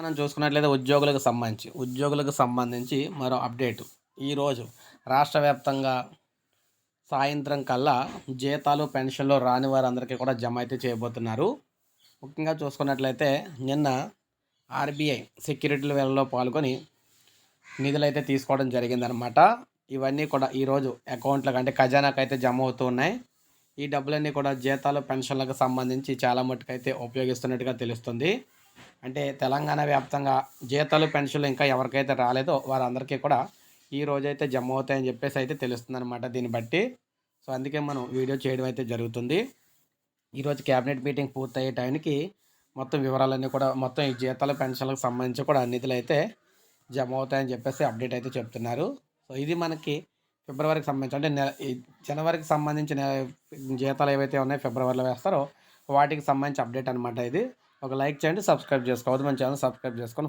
మనం చూసుకున్నట్లయితే ఉద్యోగులకు సంబంధించి ఉద్యోగులకు సంబంధించి మరో అప్డేటు. ఈరోజు రాష్ట్ర వ్యాప్తంగా సాయంత్రం కల్లా జీతాలు పెన్షన్లు రాని వారందరికీ కూడా జమ అయితే చేయబోతున్నారు. ముఖ్యంగా చూసుకున్నట్లయితే నిన్న ఆర్బీఐ సెక్యూరిటీల వేళలో పాల్గొని నిధులు అయితే తీసుకోవడం జరిగిందనమాట ఇవన్నీ కూడా ఈరోజు అకౌంట్లకు అంటే ఖజానాకు అయితే జమ అవుతూ ఉన్నాయి. ఈ డబ్బులన్నీ కూడా జీతాలు పెన్షన్లకు సంబంధించి చాలా మట్టుకు అయితే ఉపయోగిస్తున్నట్టుగా తెలుస్తుంది. అంటే తెలంగాణ వ్యాప్తంగా జీతాలు పెన్షన్లు ఇంకా ఎవరికైతే రాలేదో వారందరికీ కూడా ఈ రోజైతే జమ అవుతాయని చెప్పేసి అయితే తెలుస్తుంది అనమాట దీన్ని బట్టి. సో అందుకే మనం వీడియో చేయడం అయితే జరుగుతుంది. ఈరోజు క్యాబినెట్ మీటింగ్ పూర్తయ్యే టైంకి మొత్తం వివరాలన్నీ కూడా మొత్తం ఈ జీతాలు పెన్షన్లకు సంబంధించి కూడా నిధులు అయితే జమ అవుతాయని చెప్పేసి అప్డేట్ అయితే చెప్తున్నారు. సో ఇది మనకి ఫిబ్రవరికి సంబంధించి అంటే నెల జనవరికి సంబంధించిన జీతాలు ఏవైతే ఉన్నాయో ఫిబ్రవరిలో వేస్తారో వాటికి సంబంధించి అప్డేట్ అనమాట ఇది. ఒక లైక్ చేయండి సబ్స్క్రైబ్ చేసుకోవద్దు. మన ఛానల్ సబ్స్క్రైబ్ చేసుకొని